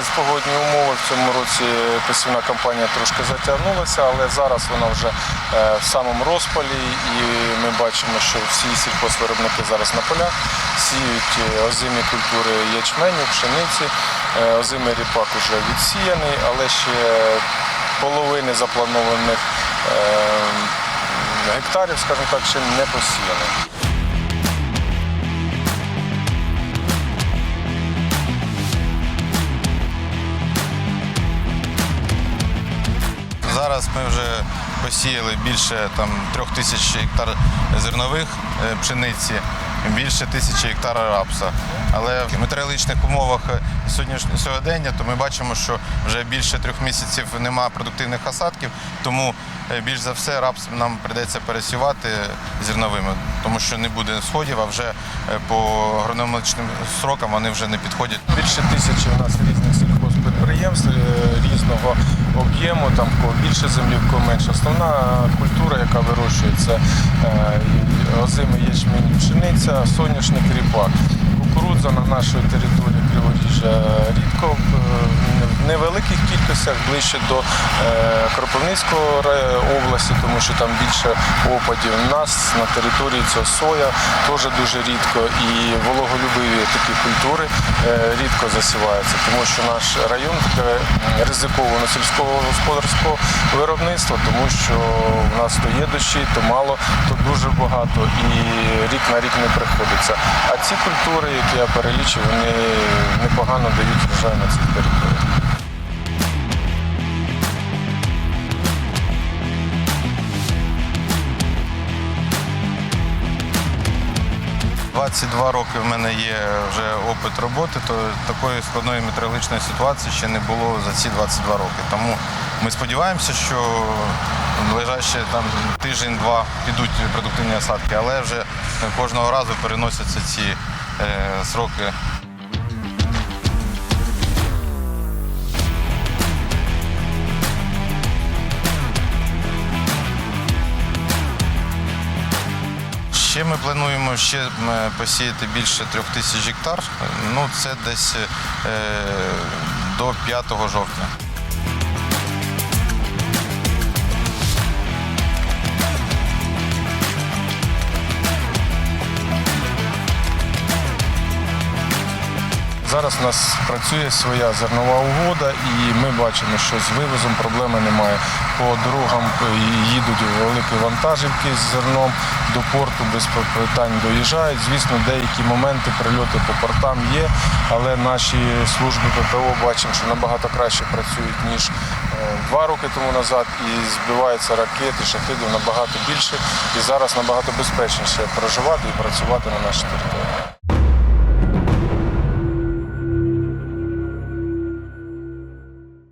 через погодні умови в цьому році посівна кампанія трошки затягнулася, але зараз вона вже е, в самому розпалі, і ми бачимо, що всі сільхозвиробники зараз на полях сіють е, озимі культури ячменю, пшениці. Е, Озимий ріпак вже відсіяний, але ще половини запланованих е, гектарів, скажімо так, ще не посіяно. Зараз ми вже посіяли більше там, трьох тисяч гектар зернових е, пшениці, більше тисячі гектар рапса. Але в метеорологічних умовах е, сьогоднішнього сьогодення то ми бачимо, що вже більше трьох місяців немає продуктивних осадків, тому е, більш за все рапс нам прийдеться пересівати зерновими, тому що не буде сходів, а вже по агрономічним срокам вони вже не підходять. Більше тисячі у нас різних сільхозпідприємств різного об'єму, там в кого більше землі, в кого менше. Основна культура, яка вирощується, озими озимий ячмінь, пшениця, соняшник, ріпак. Кукурудза на нашій території Криворіжжя рідко, е, невеликих кількостях, ближче до е, Кропивницької області, тому що там більше опадів. У нас на території це соя теж дуже рідко і вологолюбиві такі культури е, рідко засіваються, тому що наш район таке ризиковано сільського господарського виробництва, тому що в нас то є дощі, то мало, то дуже багато і рік на рік не приходиться. А ці культури, які я перелічив, вони непогано дають врожай на цих територіях. – 22 роки в мене є вже опит роботи, то такої складної метеорологічної ситуації ще не було за ці 22 роки. Тому ми сподіваємося, що в ближайші там тиждень-два підуть продуктивні осадки, але вже кожного разу переносяться ці е, сроки. Ще ми плануємо ще е, посіяти більше трьох тисяч гектар. Ну це десь е, до 5 жовтня. Зараз у нас працює своя зернова угода, і ми бачимо, що з вивозом проблеми немає. По дорогам їдуть великі вантажівки з зерном до порту без питань доїжджають. Звісно, деякі моменти прильоти по портам є, але наші служби ППО бачимо, що набагато краще працюють ніж е, два роки тому назад, і збиваються ракети, шахидів набагато більше. І зараз набагато безпечніше проживати і працювати на нашій території.